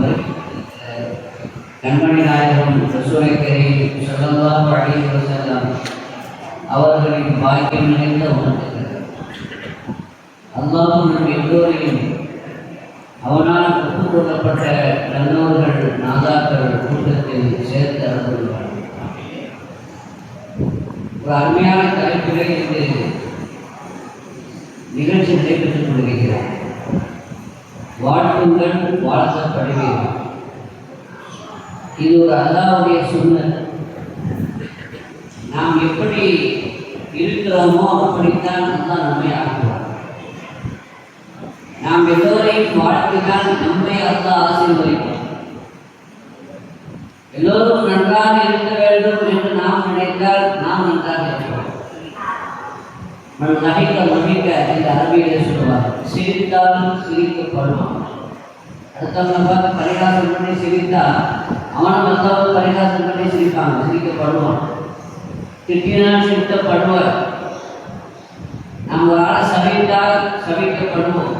முறை கண்மணி நாயகம் ரசூலைக்கரை சொல்லலாம் அழிவு செல்லம் அவர்களின் பாக்கியம் நிறைந்த உணர்த்துகிறது அல்லாஹும் நம் எல்லோரையும் அவனால் ஒப்புக்கொள்ளப்பட்ட நல்லோர்கள் நாதாக்கள் கூட்டத்தில் சேர்த்து அனுப்புகிறார் ஒரு அருமையான தலைப்பிலே இது நிகழ்ச்சி நடைபெற்றுக் கொண்டிருக்கிறார் வாழ்த்துங்கள் வாழ்த்தப்படுவீர்கள். இது ஒரு அல்லாவுடைய சுண்ணத். நாம் எப்படி இருக்கிறோமோ அப்படித்தான் அல்லா நம்மை ஆக்குவார். நாம் எல்லோரையும் வாழ்த்தினால் நம்மை அல்லா ஆசீர்வதிப்பார். எல்லோரும் நன்றாக இருக்க வேண்டும் என்று நாம் நினைத்தால் நாம் நன்றாக இருக்கிறோம் மன் நகைக்க நகைக்க இந்த அரபியிலே சொல்லுவார் சிரித்தாலும் சிரிக்கப்படுவான் அடுத்தவங்க பரிகாசம் பண்ணி சிரித்தா அவனை மற்றவங்க பரிகாசம் பண்ணி சிரிப்பாங்க சிரிக்கப்படுவான். திட்டினால் சிரித்தப்படுவார் நம்ம ஒரு ஆளை சபித்தால் சபிக்கப்படுவோம்.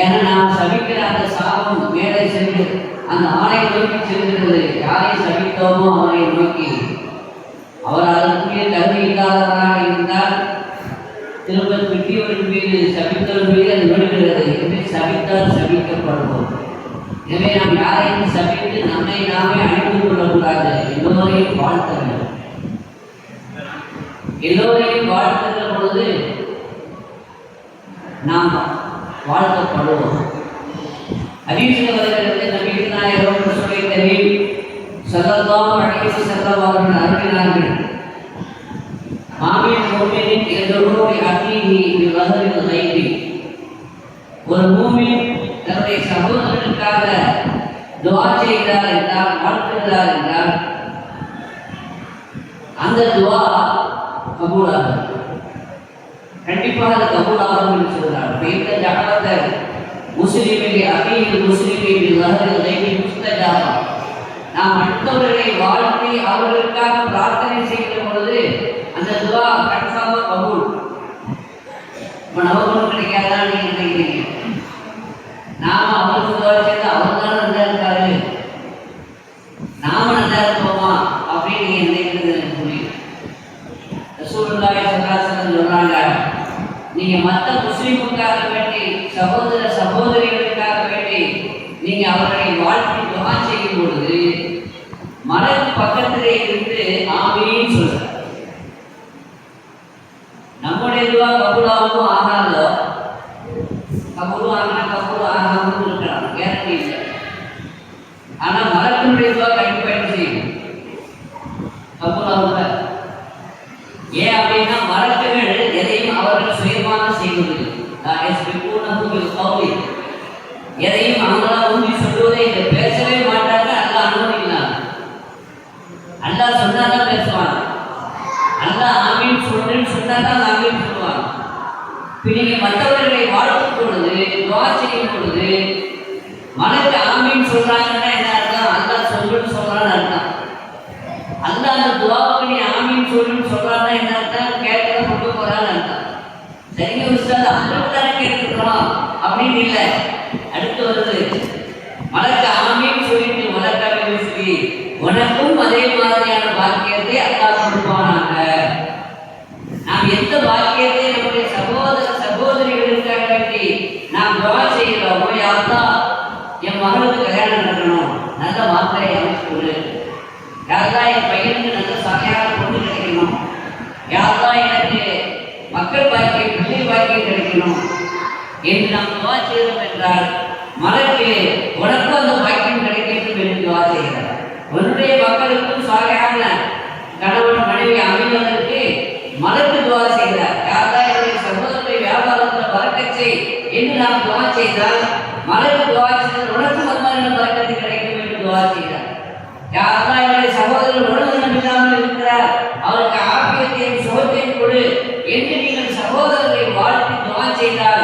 ஏன்னா நாம் சபிக்கிற அந்த சாபம் மேலே சென்று அந்த ஆணை நோக்கி செல்கிறது. யாரை சபித்தோமோ அவரை நோக்கி அவர் அதற்கு தகுதி இல்லாதவராக இருந்தால் திரும்ப திட்டியவரின் மீது சபித்தவர் மீது அது விழுகிறது எனவே சபித்தால் சபிக்கப்படுவோம். எனவே நாம் யாரையும் சபித்து நம்மை நாமே அழிந்து கொள்ளக்கூடாது? எல்லோரையும் வாழ்த்த வேண்டும் எல்லோரையும் வாழ்த்துகிற பொழுது நாம் வாழ்த்தப்படுவோம். ஹதீஸில் வருகிறது நபிகள் ஸல்லல்லாஹு அலைஹி வஸல்லம் அவர்கள் அருளினார்கள் மாமின் மூமினின் எதிரோடு அகீஹி பிவஹரில் கைபி ஒரு மூமின் தன்னுடைய சகோதரனுக்காக துவா செய்கிறார் என்றால் வாழ்த்துகிறார் என்றால் அந்த துவா கபூலாகும். கண்டிப்பாக அது கபூலாகும் என்று சொல்கிறார். இந்த ஜாகத்தை முஸ்லிமில் அகீல் முஸ்லிமில் லஹரில் கைபி முஸ்தஜாபா நாம் அடுத்தவர்களை வாழ்த்தி அவர்களுக்காக பிரார்த்தனை செய்கிற பொழுது அந்த துவா கன்ஃபார்மாக கபூல். இப்போ நமக்கு கிடைக்காதான் நீங்க நினைக்கிறீங்க? நாம அவருக்கு துவா சேர்ந்து அவர் தான் நல்லா இருக்காரு. நாம நல்லா இருப்போமா அப்படின்னு நீங்க நினைக்கிறது எனக்கு புரியும். ரசூலுல்லாஹி ஸல்லல்லாஹு அலைஹி வஸல்லம் நீங்க மற்ற முஸ்லீமுக்காக வேண்டி சகோதர சகோதரிகளுக்காக வேண்டி நீங்க அவர்களை வாழ்த்தி துவா செய்யும் பொழுது மலர் பக்கத்திலே இருந்து ஆமீன்னு சொல்ற நம்முடைய துவா கபூலாகவும் ஆகாதோ? கபூலும் ஆகினா கபூலும் ஆகாமல் இருக்கலாம் கேரண்டி இல்லை. ஆனா மலத்தினுடைய துவா கண்டிப்பா என்ன செய்யும் கபூலாகும் ஏன் அப்படின்னா மலக்குகள் எதையும் அவர்கள் சுயமாக செய்வதில்லை நான் எஸ்பிக்கூனஹு பில் கௌலி எதையும் அவங்களா ஊன்றி சொல்லுவதை இங்க பேசவே மாட்டாங்க அல்லாஹ் அனுமதிக்கிறாங்க அல்லாஹ் சொன்னாதான் பேசுவாங்க அல்லாஹ் ஆமீன் தான் சொன்னாதான் சொல்லுவாங்க இப்போ நீங்க மற்றவர்களை வாழ்த்தும் பொழுது துவா செய்யும் பொழுது மனக்கு ஆமின்னு சொல்றாங்கன்னா என்ன அர்த்தம்? அல்லா சொல்லுன்னு சொல்றான்னு அர்த்தம். அல்லாஹ் அந்த துவாவுக்கு நீ ஆமின்னு சொல்லுன்னு சொல்றான்னா என்ன அர்த்தம்? கேட்கல கொண்டு போகிறான்னு அர்த்தம். சரிங்க உஸ்தாத் அல்லாஹ் தானே கேட்டுக்கிறோம். அப்படின்னு இல்லை. அடுத்து வருது. மலக்கு ஆமின்னு சொல்லிட்டு மலக்காக பேசி உனக்கும் அதே மாதிரியான பாக்கியத்தை அல்லாஹ் கொடுப்பானாங்க நாம் எந்த பாக்கியத்தை நம்முடைய சகோதர சகோதரிகளுக்காக வேண்டி நாம் துவா செய்கிறோமோ யாருந்தா என் மகளுக்கு கல்யாணம் நடக்கணும் நல்ல மாத்திரை அமைச்சு கொடு யாருந்தா என் பையனுக்கு நல்ல சமையான பொண்ணு கிடைக்கணும்? யாருந்தா எனக்கு மக்கள் பாக்கியம் பிள்ளை பாக்கியம் கிடைக்கணும்? என்று நாம் துவா செய்கிறோம் என்றால் மலக்கு உனக்கும் அந்த பாக்கியம் கிடைக்கட்டும் என்று துவா செய்கிறார். உன்னுடைய மக்களுக்கும் சாகையான கணவன் மனைவி அமைவதற்கு மலக்கு துவா செய்கிறார். யாரா என்னுடைய சகோதரத்தை வியாபாரத்தில் வரக்கச்சை என்று நாம் துவா செய்தால் மலக்கு துவா செய்தால் உனக்கு மருமகன் பறக்கத்து கிடைக்கும் என்று துவா செய்கிறார் யாரா என்னுடைய சகோதரர்கள் உணவு நம்பிடாமல் இருக்கிறார் அவருக்கு ஆபியத்தையும் சுகத்தையும் கொடு என்று நீங்கள் சகோதரர்களை வாழ்த்து துவா செய்தார்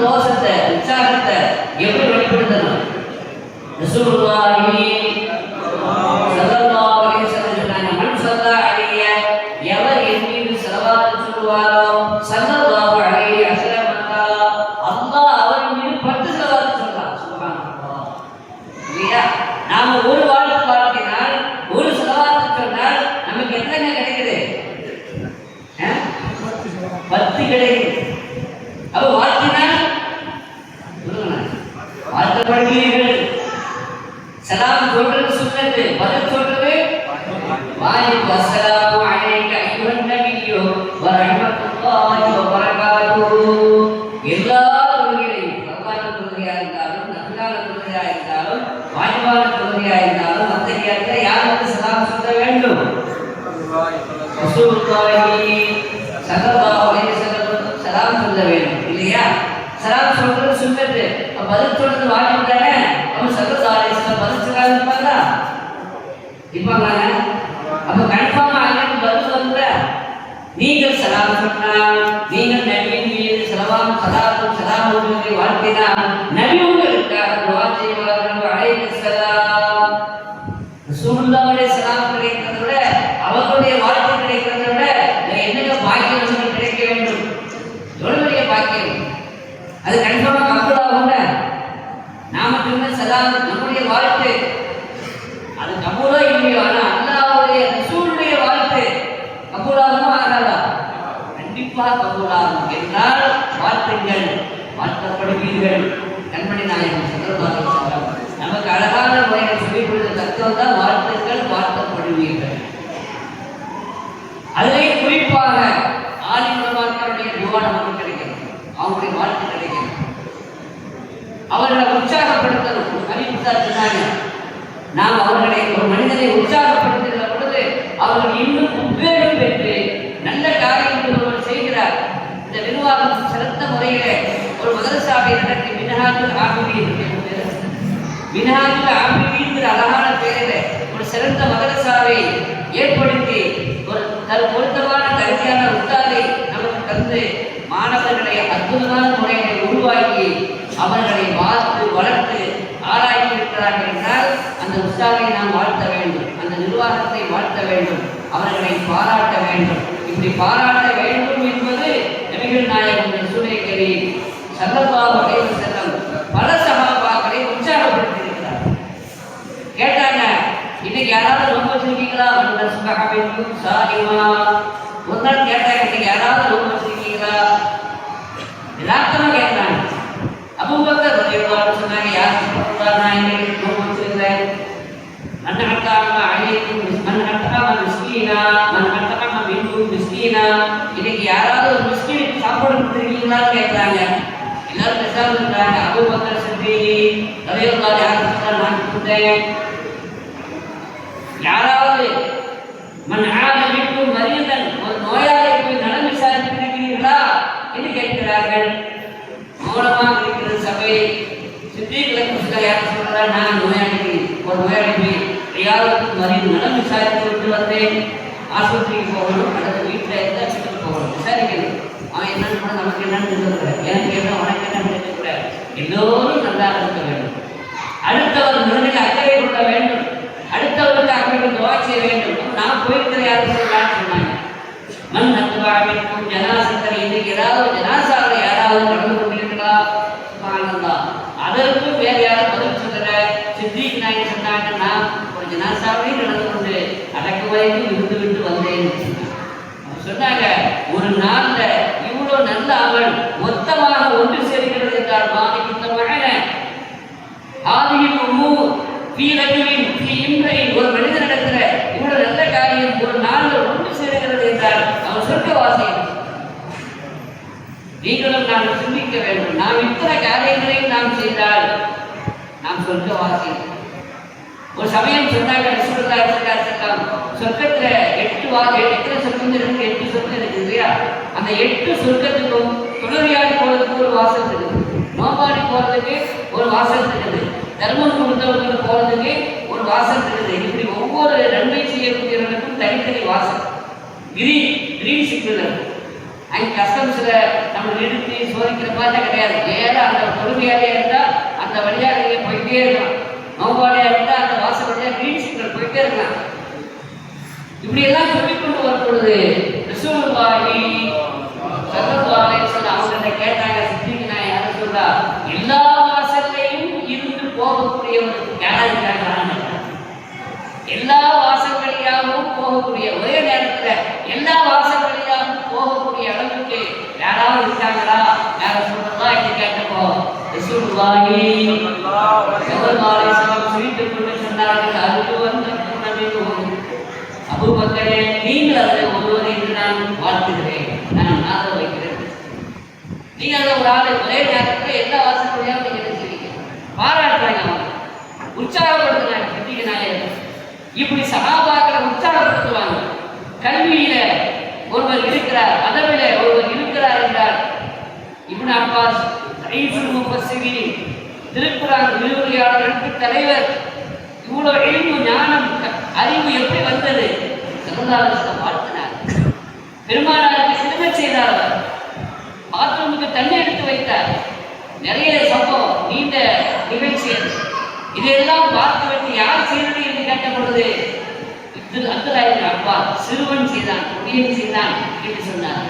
சந்தோஷத்தை உற்சாகத்தை எப்படி வெளிப்படுத்தணும்? ரசூலுல்லாஹி ஸல்லல்லாஹு அலைஹி வஸல்லம் சொன்னாங்க மன் ஸல்லா அலைய எவர் என் மீது ஸலவாத் சொல்வாரோ ஸல்லல்லாஹு அலைஹி வஸல்லம் அல்லாஹ் அவர் மீது பத்து ஸலவாத் சொல்றார் சுப்ஹானல்லாஹ் இல்லையா நாம ஒரு வாழ்த்து வாழ்த்தினால் ஒரு ஸலவாத் சொன்னால் நமக்கு எத்தனை கிடைக்குது ஆ? பத்து கிடைக்குது அப்ப வாழ்த்தினால் சொல்லுங்களேன். வாழ்த்தப்படுவீர்கள் சலாம் சொல்றது சுன்னத்து பதில் சொல்றது வாஜிப் அஸ்ஸலாமு அலைக்க அய்யுஹன் நபியு வ ரஹ்மத்துல்லாஹி வ பரகாத்துஹு எல்லா தொழுகைகளையும் பரவான தொழுகையா இருந்தாலும் நபிலான தொழுகையா இருந்தாலும் வாஜிபான தொழுகையா இருந்தாலும் மத்த யாருக்கு சலாம் சொல்ல வேண்டும் ரசூலுல்லாஹி ஸல்லல்லாஹு அலைஹி வஸல்லம் சலாம் சொல்ல வேண்டும் இல்லையா சலாம் சொல்றது சுன்னத்து அப்ப பதில் சொல்றது வாஜிப் தானே அப்ப ஸல்லல்லாஹு அலைஹி வஸல்லம் பதில் சொல்லாம இருப்பாங்களா இருப்பாங்களாங்க அப்ப கன்ஃபார்ம் ஆகிட்டு பதில் வந்து நீங்கள் சலாம் சொன்னால் நீங்கள் நபியின் மீது சலவாம் சலாத்தும் சலாமுடைய வாழ்த்தினால் நபி உங்களுக்காக துவா செய்வார்கள் அலைஹிஸ்ஸலாம் ரசூலுல்லாஹ்வுடைய சலாம் கிடைக்கிறதை விட அவர்களுடைய வாழ்த்து கிடைக்கிறதை விட வேற என்னங்க பாக்கியம் நமக்கு கிடைக்க வேண்டும் எவ்வளவு பெரிய பாக்கியம் அது கன்ஃபார்மா கபூல் ஆகும்ல நாம சொன்ன சலாம் நம்முடைய வாழ்த்து அது கபூலோ இல்லையோ ஆனால் அல்லாவுடைய ரசூலுடைய வாழ்த்து கபூலாகுமா ஆகாதா கண்டிப்பாக கபூலாகும் என்றால் வாழ்த்துங்கள் வாழ்த்தப்படுவீர்கள். கண்மணி நாயகம் சந்திரபாபு நமக்கு அழகான முறையில் சொல்லிக் கொடுத்த தத்துவம் தான் வாழ்த்துக்கள் வாழ்த்தப்படுவீர்கள். அதிலே குறிப்பாக ஆதிபுரமாக்களுடைய துவா நமக்கு கிடைக்கிறது. அவங்களுடைய வாழ்த்துக்கள் அவர்களை உற்சாகப்படுத்தணும் அறிவித்தா சொன்னாங்க நாம் அவர்களை ஒரு மனிதனை உற்சாகப்படுத்துகிற பொழுது அவர்கள் இன்னும் உத்வேகம் பெற்று நல்ல காரியங்கள் ஒருவர் செய்கிறார் இந்த நிர்வாகம் சிறந்த முறையிலே ஒரு மதரசாவை நடத்தி மினஹாஜுல் ஆபிதீன் என்று பேர். மினஹாஜுல் அழகான பெயரில் ஒரு சிறந்த மதரசாவை ஏற்படுத்தி ஒரு தன் பொருத்தமான கருத்தியான உத்தாவை நமக்கு தந்து மாணவர்களை அற்புதமான முறைகளை உருவாக்கி அவர்களை வாழ்த்து வளர்த்து ஆராய்ந்து இருக்கிறார்கள் என்றால் அந்த உற்சாகை நாம் வாழ்த்த வேண்டும். அந்த நிர்வாகத்தை வாழ்த்த வேண்டும். அவர்களை பாராட்ட வேண்டும். இப்படி பாராட்ட வேண்டும் என்பது நபிகள் நாயகம் சூரியகரி சல்லல்லாஹு அலைஹி வஸல்லம் பல சகாபாக்களை உற்சாகப்படுத்தியிருக்கிறார். கேட்டாங்க இன்னைக்கு யாராவது ரொம்ப சிரிக்கீங்களா அந்த சுகாபிக்கும் சாரிமா ஒரு நாள் கேட்டாங்க இன்னைக்கு யாராவது ரொம்ப சிரிக்கீங்களா யதார்த்தமா கேட்டாங்க அபூபக்கர் ரலியல்லாஹு சொன்னாங்க யார் சொல்றா நான் இன்னைக்கு ரொம்ப வச்சிருக்கிறேன் من أطعم عليكم من أطعم مسكينا من أطعم منكم مسكينا இன்னைக்கு யாராவது ஒரு மிஸ்கின் சாப்பாடு கொடுத்துருக்கீங்களான்னு கேட்குறாங்க எல்லாரும் பேசாம இருந்தாங்க அபூபக்கர் சித்திகி ரலியல்லாஹு யார் சொல்றா நான் கொடுத்தேன் யாராவது மன் ஆன இடத்துல யாரும் சொல்கிறார் நான் நோயாளிக்கு ஒரு நோயாளிக்கு யாருக்கு மருந்து நலம் விசாரித்து விட்டு வந்தேன் ஆஸ்பத்திரிக்கு போகணும் அல்லது வீட்டில் இருந்தால் வீட்டுக்கு போகணும் விசாரிக்கணும் அவன் என்னன்னு கூட நமக்கு என்னன்னு இருக்கக்கூடாது எனக்கு என்ன உனக்கு என்ன இருக்கக்கூடாது எல்லோரும் நல்லா இருக்க வேண்டும் அடுத்தவர் மனதில் அக்கறை கொள்ள வேண்டும் அடுத்தவருக்கு அக்கறை துவா செய்ய வேண்டும் நான் போயிருக்கிற யாருக்கு சொன்னாங்க ஏதாவது ஜனாசாவில் யாராவது நடந்து கொண்டிருக்க சொன்னாங்க ஒரு நாள்ல இவ்வளவு நல்ல அவள் மொத்தமாக ஒன்று சேர்க்கிறது என்றால் மாறி இந்த மகன ஆதியின் உமூர் வீரர்களின் இன்றைய ஒரு மனிதனிடத்துல இவ்வளவு நல்ல காரியம் ஒரு நாள்ல ஒன்று சேர்கிறது என்றால் அவன் சொர்க்கவாசி நீங்களும் நாங்கள் சிந்திக்க வேண்டும். நாம் இத்தனை காரியங்களையும் நாம் செய்தால் நாம் சொர்க்கவாசி ஒரு சமயம் சொன்னாங்க ரசூலுல்லாஹி ஸல்லல்லாஹு அலைஹி சொர்க்கத்துல எட்டு வா எட்டு சொர்க்கம் இருக்கு? எட்டு சொர்க்கம் இருக்கு இல்லையா? அந்த எட்டு சொர்க்கத்துக்கும் துளவியாடி போறதுக்கு ஒரு வாசல் இருக்குது. நோபாடி போறதுக்கு ஒரு வாசல் இருக்குது. தர்மம் கொடுத்தவங்களுக்கு போறதுக்கு ஒரு வாசல் இருக்குது. இப்படி ஒவ்வொரு நன்மை செய்யக்கூடியவர்களுக்கும் தனித்தனி வாசல். கிரீன் கிரீன் சிக்னல் அங்கே கஸ்டம்ஸில் நம்ம நிறுத்தி சோதிக்கிற மாதிரி கிடையாது. நேராக அந்த பொறுமையாலே இருந்தால் அந்த வழியாக நீங்கள் போயிட்டே இருக்கலாம். நோபாடியாக இருந்தால் அந்த வாசப்படியாக கிரீன் சிக்னல் போயிட்டே இருக்காங்க இப்படி எல்லாம் சொல்லிக் கொண்டு வரும் பொழுது ரசூலுல்லாஹி ஸல்லல்லாஹு அலைஹி அவங்கள்ட்ட கேட்டாங்க சித்திக்கு நான் யாரும் சொல்றா எல்லா வாசல்லையும் இருந்து போகக்கூடியவனுக்கு யாரா இருக்காங்க எல்லா வாசல் வழியாகவும் போகக்கூடிய ஒரே நேரத்தில் எல்லா வாசல் வழியாகவும் போகக்கூடிய அளவுக்கு யாராவது இருக்காங்களா? யார சொல்றதா என்று கேட்டப்போ ரசூலுல்லாஹி ஸல்லல்லாஹு அலைஹி வஸல்லம் கொண்டு சொன்னார்கள் அது வந்து நபிக்கும் அபூபக்கரே நீங்கள் அதில் ஒருவர் என்று நான் வாழ்த்துகிறேன். நான் வைக்கிறேன். நீங்க அதில் ஒரு ஆளு ஒரே நேரத்தில் எல்லா வாசல் வழியாகவும் நீங்க பாராட்டுறாங்க அவங்க. உற்சாகப்படுத்துறாங்க. சித்திக இப்படி சகாபாக்களை உற்சாகப்படுத்துவாங்க. கல்வியில ஒருவர் இருக்கிறார் அதவில ஒருவர் இருக்கிறார் என்றால் இப்னு அப்பாஸ் ஐசுல் முஃபஸ்ஸிரின் திருக்குறான் விரிவுரையாளர்களுக்கு தலைவர். இவ்வளவு எளிவு ஞானம் அறிவு எப்படி வந்தது? சமுதாயத்தை வாழ்த்தினார். பெருமானாருக்கு சிறுமை செய்தார் அவர். பாத்ரூமுக்கு தண்ணி எடுத்து வைத்தார். நிறைய சம்பவம் நீண்ட நிகழ்ச்சி. இதையெல்லாம் பார்த்து விட்டு யார் செய்தது என்று கேட்ட பொழுது அப்பா சிறுவன் செய்தான் கொடியன் செய்தான் என்று சொன்னார்.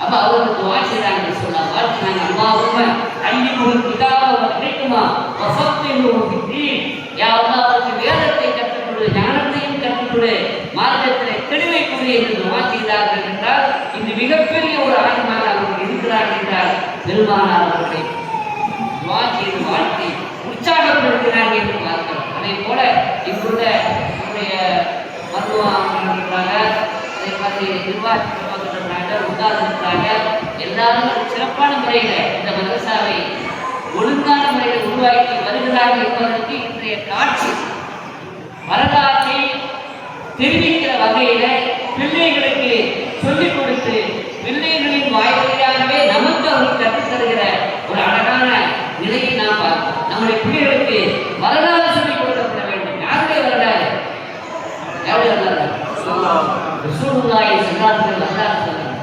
அப்ப அவருக்கு துவா செய்தாங்க சொன்னார். வாழ்த்தினாங்க அல்லாஹும்ம அல்லிமுல் கிதாப வ ஹிக்மா வ ஃபக்ஹிஹு ஃபித்தீன் யா அல்லாஹ் அவருக்கு வேதத்தை கற்றுக்கொடு ஞானத்தையும் கற்றுக்கொடு மார்க்கத்திலே தெளிவை கொடு என்று துவா செய்தார்கள் என்றால் இது மிகப்பெரிய ஒரு ஆன்மாக அவர்கள் இருக்கிறார் என்றால் பெருமானார் அவர்களை துவா செய்து வாழ்த்தி உற்சாகப்படுத்தினார்கள் என்று பார்க்கிறோம் அதே போல இங்குள்ள நம்முடைய மருத்துவம் இருக்கிறாங்க அதே மாதிரி எல்லாரும் ஒரு சிறப்பான முறையில இந்த மதரசாவை ஒழுங்கான முறையில் உருவாக்கி வருகிறார்கள் என்பதற்கு இன்றைய காட்சி. வரலாற்றை தெரிவிக்கிற வகையில பிள்ளைகளுக்கு சொல்லிக் கொடுத்து பிள்ளைகளின் வாய் நமக்கு அவர்கள் கற்றுத் தருகிற ஒரு அழகான நிலையை நாம் பார்ப்போம். நம்முடைய பிள்ளைகளுக்கு வரலாறு சொல்லிக் கொடுக்கப்பட வேண்டும். யாருடைய வரலாறு? யாருடைய வரலாறு? சொல்லலாம் ஸல்லல்லாஹு அலைஹி வஸல்லம்.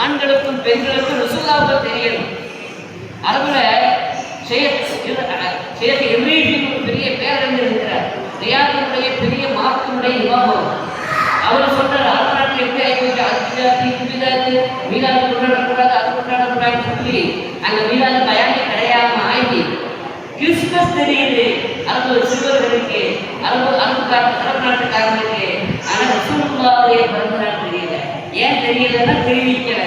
ஆண்களுக்கும் பெண்களுக்கும் ரசூலுல்லாஹ்வை தெரியணும் அரபுல சேத் ஷேக் ஒரு பெரிய பேரறிஞர் இருக்கிறார். ரியாத்தினுடைய பெரிய மார்க்கினுடைய இமாமம் அவர் சொல்றார் ஆறாட்டு எப்படி ஆகிப்போச்சு அத்தியாத்தி குபிதாத்து மீனாது கொண்டாடக்கூடாது அது கொண்டாடக்கூடாதுன்னு சொல்லி அங்க மீனாது பயானே கிடையாம ஆகி கிறிஸ்துமஸ் தெரியுது. அரபு சிறுவர்களுக்கு அரபு அரபு அரபு நாட்டுக்காரங்களுக்கு ஆனா ரசூலுல்லாவுடைய பிறந்த நாள் தெரியல ஏன் தெரியலன்னா தெரிவிக்கல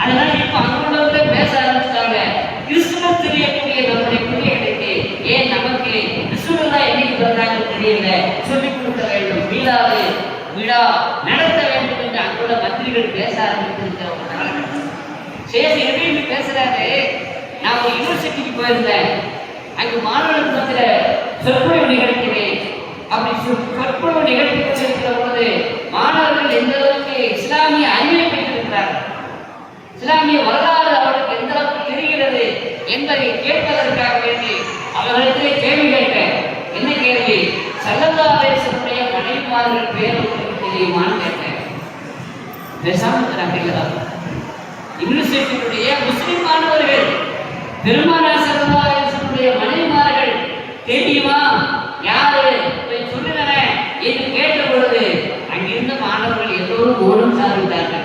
அதனால இப்ப அங்குள்ளவங்க பேச ஆரம்பிச்சிட்டாங்க கிறிஸ்துமஸ் தெரியக்கூடிய நம்முடைய பிள்ளைகளுக்கு ஏன் நமக்கு ரசூலுல்லா என்னைக்கு பிறந்தாங்க தெரியல சொல்லிக் கொடுக்க வேண்டும் மீளாது விழா நடத்த வேண்டும் என்று அங்குள்ள மந்திரிகள் பேச ஆரம்பித்திருக்கிற ஒரு காலகட்டம் சேஷ் எப்படி பேசுறாரு நான் ஒரு யூனிவர்சிட்டிக்கு போயிருந்தேன் அங்கு மாணவர்களுக்கு மத்திய சொற்பொழிவு நிகழ்த்தினேன். அப்படி சொற்- சொற்பொழிவு நிகழ்த்தி கொண்டிருக்கிற பொழுது மாணவர்கள் எந்த அளவுக்கு இஸ்லாமிய அறிவை பெற்றிருக்கிறார்கள்? இஸ்லாமிய வரலாறு அவர்களுக்கு எந்த அளவுக்கு தெரிகிறது என்பதை கேட்பதற்காக வேண்டி அவர்களிடத்திலே கேள்வி கேட்டேன். என்ன கேள்வி? சல்லல்லாஹுடைய மனைவிமார்கள் பேர் தெரியுமான்னு கேட்டேன். பேசாமல் இருக்கிறாங்க யூனிவர்சிட்டியுடைய முஸ்லிம் மாணவர்கள் பெருமானார் ஸல்லல்லாஹு மனைவிமார்கள் தெரியுமா யாரு? போய் சொல்லுகிறேன் என்று கேட்ட பொழுது அங்கிருந்த மாணவர்கள் எல்லோரும் ஓடும் சார்ந்தார்கள்.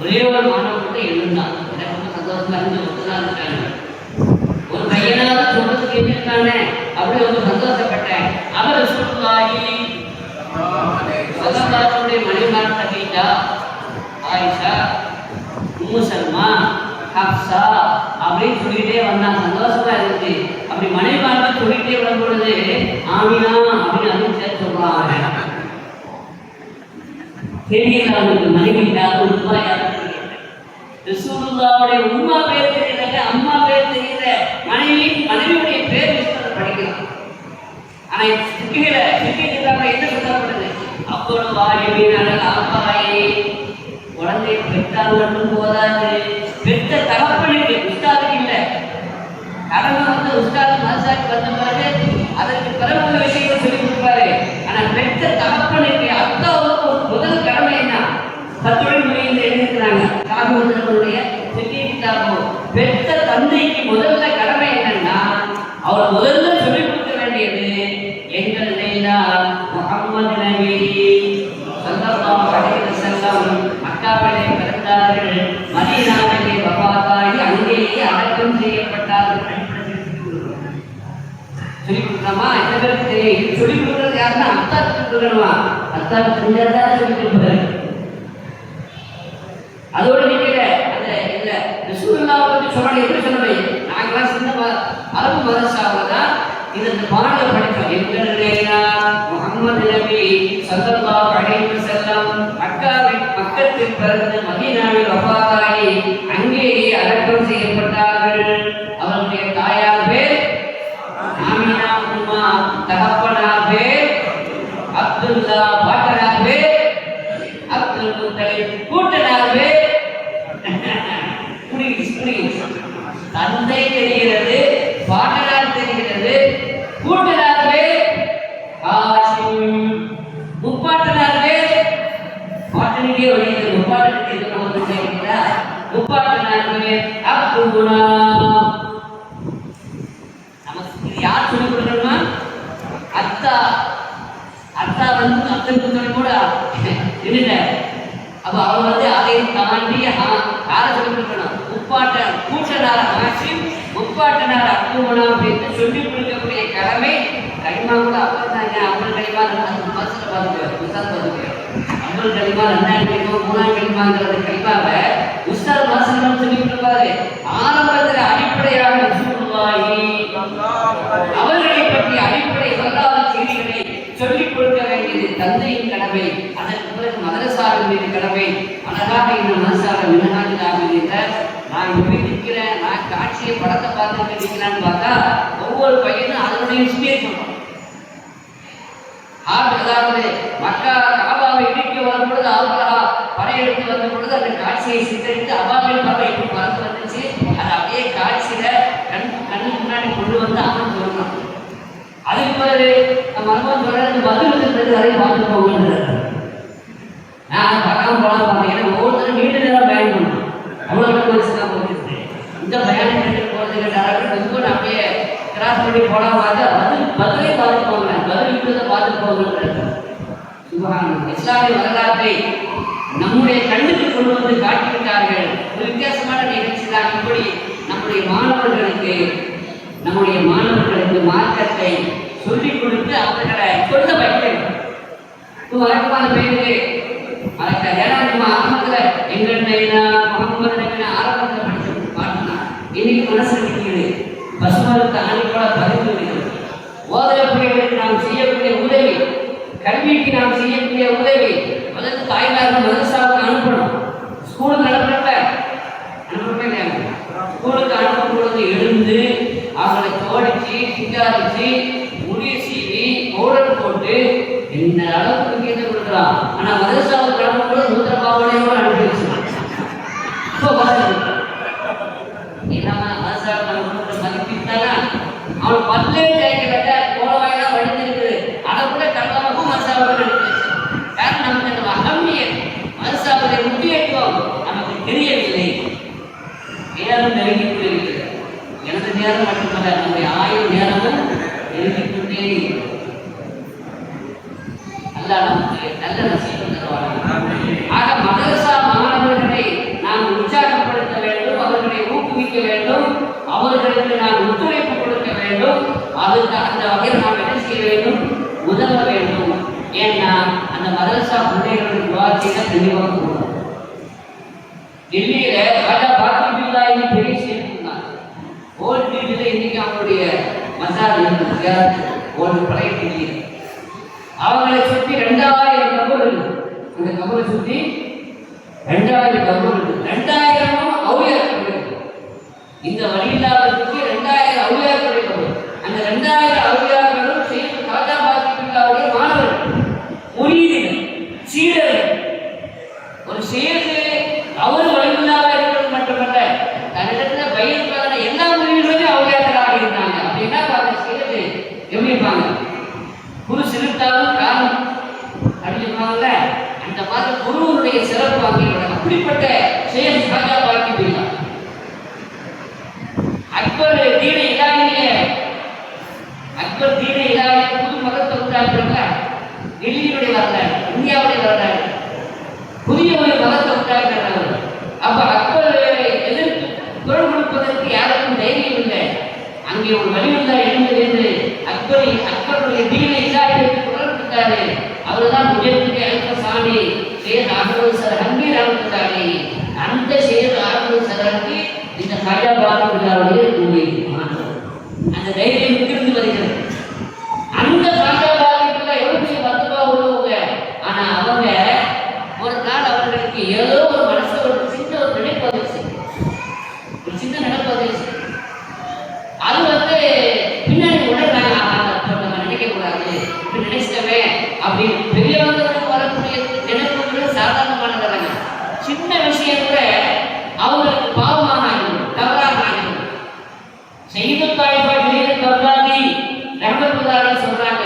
ஒரே ஒரு மாணவன் மட்டும் எழுந்தான். எனக்கு ரொம்ப சந்தோஷமா இருந்து ஒத்துதான் இருக்காங்க. ஒரு பையனாவது சொல்றதுக்கு எழுதியிருக்கானே அப்படி ரொம்ப சந்தோஷப்பட்டேன். அவர் சொல்லுவாயி சல்லல்லாஹுடைய மனைவிமார் கதீஜா ஆயிஷா உம்மு சல்மா ஹப்சா அப்படின்னு சொல்லிட்டே வந்தான். சந்தோஷமா இருந்துச்சு. அப்படி மனைவிமார்கள் சொல்லிட்டே வரும் பொழுது ஆமினா அப்படின்னு அதுவும் சேர்த்து சொல்றாங்க தெரியல அவனுக்கு மனைவி யாரும் உண்மா யாரும் தெரியல ரசூலுல்லாவுடைய பேர் தெரியல அம்மா பேர் தெரியல. மனைவி மனைவியுடைய பேர் படிக்கலாம். ஆனா சிக்கில சிக்கிக்கிறாங்க என்ன சொல்லப்படுது? அப்பொழுது வாயுவினால ஆப்பாயே. குழந்தை பெற்றால் மட்டும் போதாது பெற்ற தகப்பனுக்கு உஸ்தாதுக்கு இல்லை கடமை வந்து உஸ்தாது மனசாக்கு வந்த பிறகு அதற்கு பிறகு உள்ள விஷயங்கள் சொல்லி கொடுப்பாரு ஆனா பெற்ற தகப்பனுக்கு அத்தாவுக்கு ஒரு முதல் கடமை என்ன பத்தொழில் முறையில் எழுதியிருக்கிறாங்க காவியங்களுடைய சிறிய கிதாபு பெற்ற தந்தைக்கு முதல்ல கடமை என்னன்னா அவர் முதல்ல சொல்லிக் கொடுக்க வேண்டியது எங்கள் நெய்தா முகம்மது நபி ஸல்லல்லாஹு அலைஹி வஸல்லம் மக்காவிலே பிறந்தார்கள் மதீனாவிலே வஃபாத்தாகி அங்கேயே அடக்கம் செய்யப்பட்டார்கள் சொல்லிக் கொடுக்கலாமா எத்தனை பேருக்கு தெரியும் இது சொல்லிக் கொடுக்கறது யாருன்னா அத்தாக்கு கொடுக்கணுமா அத்தாக்கு தெரிஞ்சாதான் சொல்லிக் கொடுப்பது அதோடு நிக்கல அந்த இந்த ரசூலுல்லாஹ் பற்றி சொன்னது எப்படி சொன்னவை நாங்களாம் சின்ன அரபு மதசாவில் தான். இது இந்த பாடல படித்தோம் எங்களுடைய முகமது நபி ஸல்லல்லாஹு அலைஹி செல்லம் மக்காவில் மக்கத்தில் பிறந்து மதீனாவில் வஃபாத்தாகி அங்கேயே அடக்கம் செய்யப்பட்டார்கள் அவருடைய தாயார் பேர் ஆமினா உம்மா தகப்பனார் பேர் அப்துல்லா பாட்டனார் பேர் அப்துல் முத்தலிப் கூட்டனார் பேர் புரியுது, புரியுது. தந்தை தெரிகிறது பாட்டனார் தெரிகிறது கூட்டனார் பேர் ஹாஷிம் முப்பாட்டனார் பேர் பாட்டனுக்கே வழியுது முப்பாட்டனுக்கு எது போகுது சரிங்களா முப்பாட்டனார் பேர் அப்துல்லா நமக்கு இது யார் சொல்லிக் கொடுக்கணுமா அத்தா அத்தா வந்து அத்தன் புத்தகம் கூட நின்றுட்ட அப்ப அவர் வந்து அதை தாண்டி ஆ- யாரை சொல்லிக் கொடுக்கணும் முப்பாட்ட கூட்டனார் ஆசிம் முப்பாட்டனார் அக்குமனா அப்படின்னு சொல்லிக் கொடுக்கக்கூடிய கடமை கைமா கூட அவர் தாங்க அம்பல் கைமா ரெண்டாயிரம் பஸ்ஸில் பார்த்துக்குவார் உஸ்தாத் பார்த்துக்குவார் அம்பல் கனிமா ரெண்டாயிரம் கனிமா மூணாயிரம் கனிமாங்கிறது கனிமாவை உஸ்தாத் மாசம் சொல்லி கொடுப்பாரு. ஆரம்பத்தில் அடிப்படையாக அவர்களை பற்றி அடிப்படை வரலாறு செய்திகளை சொல்லிக் கொடுக்க வேண்டியது தந்தையின் கடமை அதற்கு பிறகு மதரசாவின் மீது கடமை. அழகாக இந்த மனசாக மினகாஜிலாக இருந்த நான் இப்படி நிற்கிறேன் நான் காட்சியை படத்தை பார்த்துட்டு நிற்கிறேன்னு பார்த்தா ஒவ்வொரு பையனும் அதனுடைய விஷயமே சொல்றான் அதாவது மக்கா காபாவை இடிக்க வரும் பொழுது அவர்களா படையெடுத்து வந்த பொழுது அந்த காட்சியை சித்தரித்து அபாவில் பறவை எப்படி பறந்து வந்துச்சு. அது அப்படியே காட்சியில கண் கண்ணுக்கு முன்னாடி கொண்டு வந்து அவன் சொல்லணும் அதுக்கு பிறகு நம்ம மருமகன் சொல்றது பதில் இருந்தது அதை பார்த்து போகணுன்றார் நான் அதை பார்க்காம போலாம் பார்த்தேன் ஏன்னா ஒவ்வொருத்தரும் நீண்ட நேரம் பயன் பண்ணணும் அவ்வளோ பேர் வச்சு தான் போயிட்டு இந்த பயணம் கேட்டு போகிறதுக்கு நிறைய ரொம்ப அப்படியே கிராஸ் பண்ணி போலாம் பார்த்து பதில் பதிலே பார்த்து போங்க பதில் இருக்கிறத பார்த்து போகணுன்றார் சுபஹானல்லாஹ். இஸ்லாமிய வரலாற்றை நம்முடைய கண்ணுக்கு கொண்டு வந்து காட்டிவிட்டார்கள் ஒரு வித்தியாசமான நிகழ்ச்சி தான் இப்படி நம்முடைய மாணவர்களுக்கு நம்முடைய மாணவர்களுக்கு மார்க்கத்தை சொல்லிக் கொடுத்து அவர்களை சொல்ல வைக்க வேண்டும் இது வழக்கமான பேருக்கு அதுக்கு ஏழாம் நம்ம ஆரம்பத்தில் எங்கள் நைனா முகமது நபினா ஆரம்பத்தில் படிச்ச பாட்டுனா இன்னைக்கு மனசு நிற்கிறது பசுமரத்தை ஆணிப்பட பதிவு இருக்கிறது ஓதலக்கூடியவர்களுக்கு நாம் செய்யக்கூடிய உதவி கல்விக்கு நாம் செய்யக்கூடிய உதவி முதல்ல தாய்மார்கள் மதரசாவுக்கு அனுப்பணும் ஸ்கூலுக்கு அனுப்புறப்ப அனுப்புறப்ப இல்லையா ஸ்கூலுக்கு அனுப்பும் பொழுது எழுந்து அவங்களை தோடிச்சு சிங்காரிச்சு முடி சீவி பவுடர் போட்டு என்ன அளவுக்கு முக்கியத்துவம் கொடுக்கலாம்? ஆனா மதரசாவுக்கு அனுப்பும் பொழுது நூத்திர பாவனையோட அனுப்பி வச்சுக்கலாம் இப்போ பாருங்க இல்லாம மதரசாவுக்கு அனுப்புற மதிப்பிட்டானா அவன் பல்லே தேய்க்க வேண்டாம் போல வாயிலாம் வடிஞ்சிருக்குது அதை கூட கல்லாமக்கும் மதரசாவுக்கு எடுத்து வச்சு வேற அதுக்கு அந்த வகையில் நாம் என்ன செய்ய வேண்டும் உதவ வேண்டும் ஏன்னா அந்த மதரசா பிள்ளைகளுடைய வாழ்க்கையில தெளிவாக போகணும் டெல்லியில ராஜா பாக்கிபில்லா என்று பெரிய சேர்ந்தாங்க ஓல்ட் டெல்லியில இன்னைக்கு அவங்களுடைய மசால் இருக்கு ஓல்டு பழைய டெல்லியில். அவங்களை சுற்றி ரெண்டாயிரம் கபூர் இருக்கு. அந்த கபூரை சுற்றி ரெண்டாயிரம் கபூர் இருக்கு. ரெண்டாயிரமும் அவுளியாக்கள் இருக்கு. இந்த வழியில்லாததுக்கு ரெண்டாயிரம் அவுளியாக்கள் கபூர் அந்த ரெண்டாயிரம் அவுளியாக்களும் செய்து ராஜா பாக்கிபில்லாவுடைய மாணவர்கள் முரீதிகள் சீடர்கள் ஒரு செய்து அவர் வழிமுல்லாக இருக்கிறது மட்டுமல்ல தன்னிடத்துல பயிர்க்கான எல்லா முறைகளுமே அவுளியாக்களாக இருந்தாங்க அப்படின்னா அந்த செய்யறது எப்படி இருப்பாங்க குரு சிறுத்தாலும் காரணம் அப்படின்னு சொல்லுவாங்கல்ல அந்த மாதிரி குருவனுடைய சிறப்பு அங்கே உள்ளது. அப்படிப்பட்ட செயல் ராஜா பாக்கி போயிடலாம் அக்பர் தீன இலாமிய அக்பர் தீன இலாமிய புது மதத்தை உண்டாக்குறாங்க டெல்லியுடைய வரலாறு இந்தியாவுடைய புதிய ஒரு மதத்தை உண்டாக்குறாங்க அப்ப அக்பர் எதிர்த்து குரல் கொடுப்பதற்கு யாருக்கும் தைரியம் இல்லை அங்கே ஒரு வலியுள்ளா இருந்தது என்று அக்பரை அக்பருடைய தீன இல்லாததற்கு குரல் கொடுத்தாரு அவர்தான் முஜத்துக்கு அல்ப சாமி சேர் அகமது சார் ஹம்பீர் அகமது அந்த சேர் அகமது சாருக்கு இந்த காஜா பாபுடைய தூங்கி அந்த தைரியம் இங்கிருந்து வருகிறது அந்த காஜா பாபுக்குள்ள எவ்வளவு பெரிய பத்துவா உள்ளவங்க ஆனா அவங்க ஒரு நாள் அவர்களுக்கு ஏதோ ஒரு மனசுல ஒரு சின்ன ஒரு நினைப்பு வந்துச்சு ஒரு சின்ன நினைப்பு வந்துச்சு அது வந்து பின்னாடி உணர்றாங்க ஆஹா, நம்ம நினைக்க கூடாது இப்படி நினைச்சிட்டவே அப்படின்னு பெரியவங்களுக்கு வரக்கூடிய நினைப்புகள் சாதாரணமானதல்ல சின்ன விஷயம் கூட அவங்களுக்கு பாவமாக ஆகிடும் தவறாக ஆகிடும் செய்து தாய்ப்பா வெளியில கருதாதி ரஹமத்துல்லாஹி சொல்றாங்க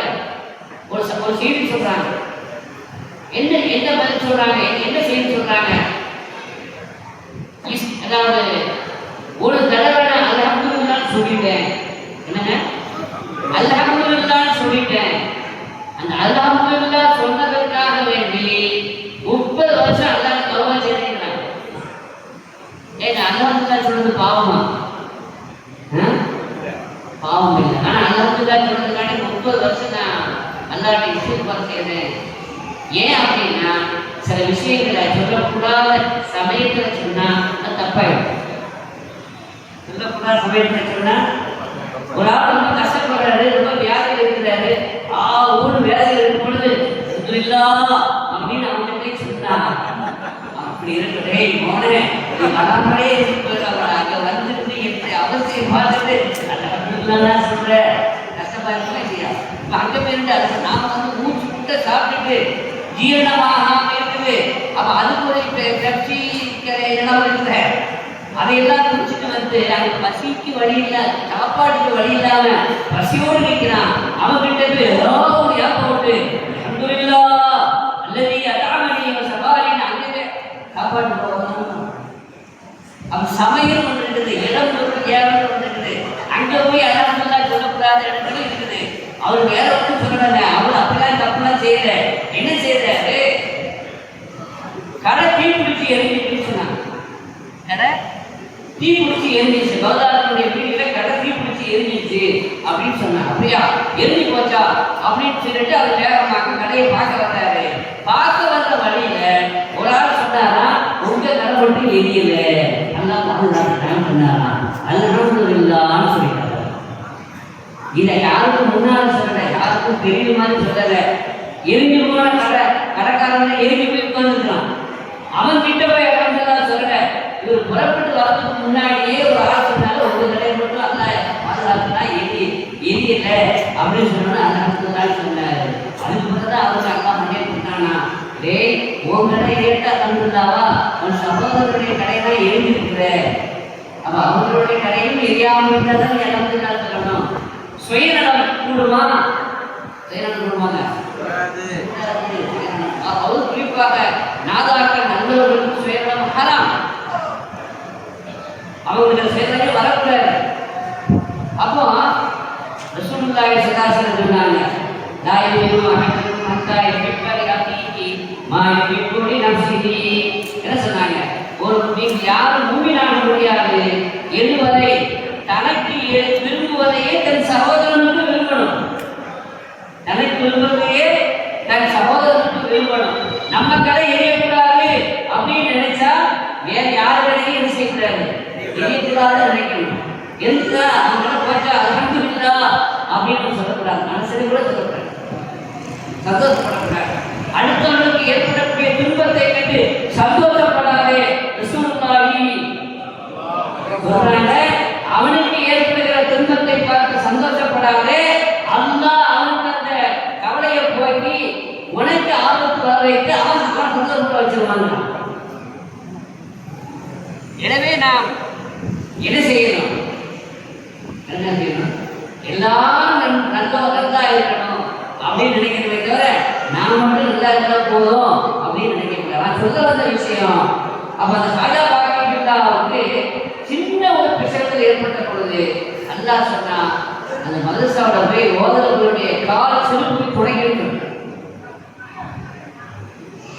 ஒரு செய்தி சொல்றாங்க. என்ன என்ன பதில் சொல்றாங்க? என்ன செய்தி சொல்றாங்க? அதாவது ஒரு தடவை நான் அல்ஹம்துலில்லாஹ் சொல்லிட்டேன். என்னங்க? அல்ஹம்துலில்லாஹ் சொல்லிட்டேன். அந்த அல்ஹம்துலில்லாஹ் சொன்னதற்காக வேண்டி முப்பது வருஷம் அல்லாஹ் தௌபா செய்திருக்கிறாங்க ஏன் அல்ஹம்துலில்லாஹ் சொல்றது பாவமா? பாவம் இல்லை. ஆனா அல்ஹம்துலில்லாஹ் சொல்றதுக்காண்டி முப்பது வருஷம் நான் அல்லாஹ்ட்ட இஸ்திக்பார் ஏன் அப்படின்னா சில விஷயங்களை சொல்லக்கூடாத சமயத்தில் சொன்னா அது தப்பாயிடும். சொல்லக்கூடாத சமயத்தில் சொன்னா ஒரு ஆள் ரொம்ப கஷ்டப்படுறாரு ரொம்ப வியாதியில் இருக்கிறாரு ஆ ஊர் வியாதியில் இருக்கும் பொழுது இல்லா அப்படின்னு அவங்க போய் சொன்னா அப்படி இருக்கிறே மோனே நீ வராமலே இருப்பாங்க அங்க வந்துட்டு எப்படி அவசியம் பார்த்துட்டு அல்ஹம்துலில்லாஹ் சொல்ற கஷ்டமா இருக்கும் அங்க போயிருந்து நாம வந்து மூச்சு முட்டை சாப்பிட்டுட்டு ஜீரணமாக இருக்குது அப்ப அதுக்கு ஒரு பெ- இடம் இருக்குது அதையெல்லாம் குடிச்சிட்டு வந்து அங்க பசிக்கு வழி இல்ல சாப்பாடுக்கு வழி இல்லாம பசியோடு நிற்கிறான் அவன்கிட்ட போய் ஏதோ ஒரு ஏப்ப போட்டு அல்ஹம்துலில்லா அல்லது அதாமணி சபாரின்னு அங்கே சாப்பாடு போகணும் அவன் சமையல் ஒன்று இருக்குது இடம் ஒரு ஏவல் ஒன்று இருக்குது. அங்க போய் அதான் சொல்லக்கூடாது அவர் வேற ஒன்றும் சொல்லல அவர் அப்படிலாம் தப்புலாம் செய்யல. என்ன செய்யறாரு? கடை தீ பிடிச்சி எரிஞ்சிட்டு சொன்னாங்க. கடை தீ பிடிச்சி எரிஞ்சிச்சு. பகதாதனுடைய வீட்டுல கடை தீ பிடிச்சி எரிஞ்சிச்சு அப்படின்னு சொன்னாங்க. அப்படியா? எரிஞ்சு போச்சா? அப்படின்னு சொல்லிட்டு அவர் வேகமாக கடையை பார்க்க வந்தாரு. பார்க்க வந்த வழியில ஒரு ஆள் சொன்னாரா உங்க கடை மட்டும் எரியல. அல்லா பாதுகாப்பு சொன்னாரா அல்ஹம்துலில்லாஹ்னு சொல்லிட்டாரு. இதை யாருக்கும் தெரியுமான்னு மாதிரி சொல்லல. எரிஞ்சு போன கடை கடைக்காரன் எரிஞ்சு போய் உட்கார்ந்துருக்கான் அவன் கிட்ட போய் அலமதுல்லா சொல்லல இவர் புறப்பட்டு வரதுக்கு முன்னாடியே ஒரு ஆள் ஒரு உங்க கடையை மட்டும் அல்ல பாதுகாப்புனா எரி எரியல அப்படின்னு சொன்னா அலமதுல்லா சொன்னாரு. அதுக்கு பிறகுதான் அவங்க அக்கா பண்ணி கொடுத்தானா டேய் உன் கடை ஏட்டா தந்துருந்தாவா உன் சகோதரருடைய கடையெல்லாம் எரிஞ்சிருக்கிற. அப்ப அவங்களுடைய கடையும் எரியாமல் இருந்தால் தான் நீ சொல்லணும். சுயநலம் கூடுமா? அவர் குறிப்பாக நாதாக்கள் நல்லவர்களுக்கு சுயநலம் ஹராம். அவங்களுக்கு சுயநலமே வரக்கூடாது. அப்போ ரசூலுல்லாஹி ஸல்லல்லாஹு சொன்னாங்க லா யுமினு அஹதுக்கும் ஹத்தா யுஹிப்ப லி அஹீஹி மா இருந்ததையே தன் சகோதரனுக்கு விரும்பணும். நம்ம கதை எரியக்கூடாது அப்படின்னு நினைச்சா வேற யாரு கதையும் என்ன செய்யக்கூடாது. எரியக்கூடாது நினைக்கணும். எந்த அவங்க போச்சா? அறிந்து விட்டா அப்படின்னு சொல்லக்கூடாது. மனசில் கூட சொல்லக்கூடாது. சந்தோஷப்படக்கூடாது. அடுத்தவர்களுக்கு ஏற்படக்கூடிய துன்பத்தை கண்டு சந்தோஷப்படாதே. அவனுக்கு ஏற்படுகிற துன்பத்தை பார்த்து சந்தோஷப்படாதே. வர வைத்து அவன் அவன் சந்தோஷப்பட வச்சிருவாங்க எனவே நாம் என்ன செய்யணும்? என்ன செய்யணும். எல்லாரும் நன்- நல்லா நல்லா இருக்கணும் அப்படின்னு நினைக்கிறதை தவிர நான் மட்டும் நல்லா இருந்தா போதும் அப்படின்னு நினைக்கிறேன் நான் சொல்ல வந்த விஷயம் அப்ப அந்த சாஜா பாக்கியல்லா வந்து சின்ன ஒரு பிரச்சனத்தில் ஏற்பட்ட பொழுது அல்லா சொன்னா அந்த மதுசாவோட போய் ஓதவர்களுடைய கால் செருப்பு தொடங்கி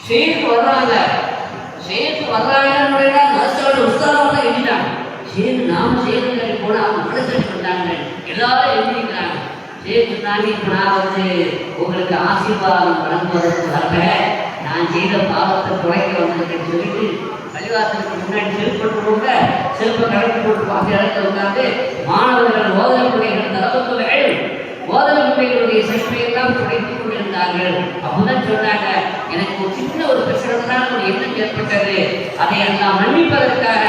ஷேக் வர்றாங்க. ஷேக் வர்றாங்க மதரசாவோட உஸ்தாதம் தான் எழுதிட்டாங்க. ஷேக் நாம ஷேக் போனா அவங்க மனசு பண்ணாங்க எல்லாரும் எழுதிக்கிறாங்க. ஷேக் தாண்டி இப்போ நான் வந்து உங்களுக்கு ஆசீர்வாதம் வழங்குவதற்காக நான் செய்த பாவத்தை குறைக்க வந்திருக்கேன்னு சொல்லிட்டு பள்ளிவாசலுக்கு முன்னாடி செல்பட்டுருவாங்க செல்ப கணக்கு போட்டு பார்த்து இடத்துல உட்காந்து மாணவர்கள் ஓதல் பிள்ளைகள் தரப்பத்துள்ள ஓதல் பிள்ளைகளுடைய செருப்பை எல்லாம் துடைத்துக் கொண்டிருந்தார்கள் அப்பதான் சொன்னாங்க எனக்கு ஒரு சின்ன ஒரு பிரச்சனைனால ஒரு எண்ணம் ஏற்பட்டது. அதை எல்லாம் மன்னிப்பதற்காக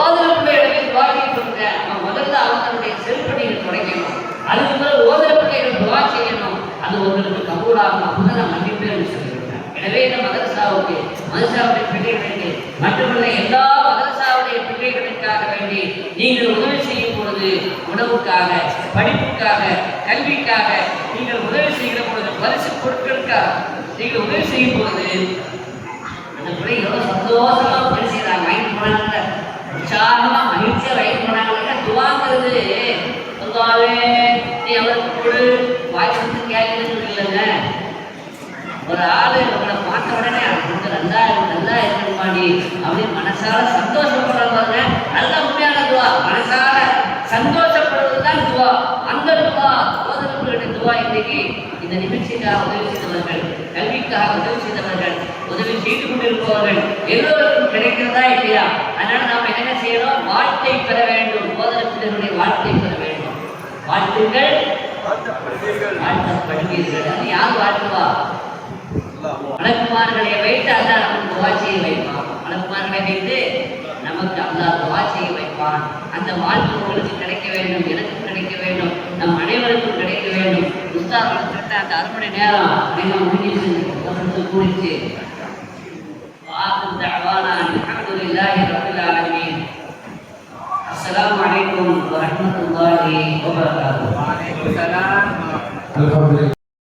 ஓதல் பிள்ளைகளுக்கு துவாக்கி கொடுத்தேன் அவன் முதல்ல அவங்களுடைய செருப்பை தொடங்கணும் அதுக்கு முதல் ஓதல் பிள்ளைகள் துவா செய்யணும். அது உங்களுக்கு கபூலாகும். அப்பதான் நான் மன்னிப்பேன் சொல்லியிருக்கேன் எனவே இந்த மதரசாவுக்கு மதரசாவுடைய பிள்ளைகளுக்கு மட்டுமல்ல எல்லா மதரசாவுடைய பிள்ளைகளுக்காக வேண்டி நீங்கள் உதவி செய்யும் பொழுது உணவுக்காக படிப்புக்காக கல்விக்காக நீங்கள் உதவி செய்கிற பொழுது பரிசு பொருட்களுக்காக நீங்கள் உதவி செய்யும் பொழுது அந்த பிள்ளை சந்தோஷமாக சந்தோஷமா பரிசீலாங்க வாங்கி போனாங்க உற்சாகமாக மகிழ்ச்சியா வாங்கி போனாங்க துவாங்கிறது? பொதுவாகவே நீ அவருக்கு கொடு. வாய்ப்பு கேட்கறது இல்லைங்க ஒரு ஆள் உங்களை பார்த்த உடனே அது வந்து நல்லா இருக்கு நல்லா அப்படின்னு மனசால சந்தோஷப்படுறவங்க நல்ல உண்மையான துவா. மனசால சந்தோஷப்படுறது தான் துவா. அந்த துவா. துவா இன்னைக்கு இந்த நிகழ்ச்சிக்காக உதவி செய்தவர்கள் கல்விக்காக உதவி செய்தவர்கள் உதவி செய்து கொண்டிருப்பவர்கள் எல்லோருக்கும் கிடைக்கிறதா இல்லையா? அதனால நாம் என்ன செய்யணும்? வாழ்த்தை பெற வேண்டும். ஓதவர்களுடைய வாழ்த்தை பெற வேண்டும். வாழ்த்துங்கள். வாழ்த்தப்படுவீர்கள். அது யார் வாழ்த்துவா? மலக்குமார்களை வைத்து அல்லாஹ் நமக்கு துவா செய்ய வைப்பான். மலக்குமார்களை வைத்து நமக்கு அல்லாஹ் துவா செய்ய வைப்பான். அந்த வாழ்த்து உங்களுக்கு கிடைக்க வேண்டும். எனக்கும் கிடைக்க வேண்டும் நம் அனைவருக்கும் கிடைக்க வேண்டும் உஸ்தாத் கிட்ட அந்த அரை மணி நேரம் நேரம் முடிஞ்சிச்சு கூடிச்சு وآخر دعوانا أن الحمد لله رب العالمين السلام عليكم ورحمة الله وبركاته الحمد لله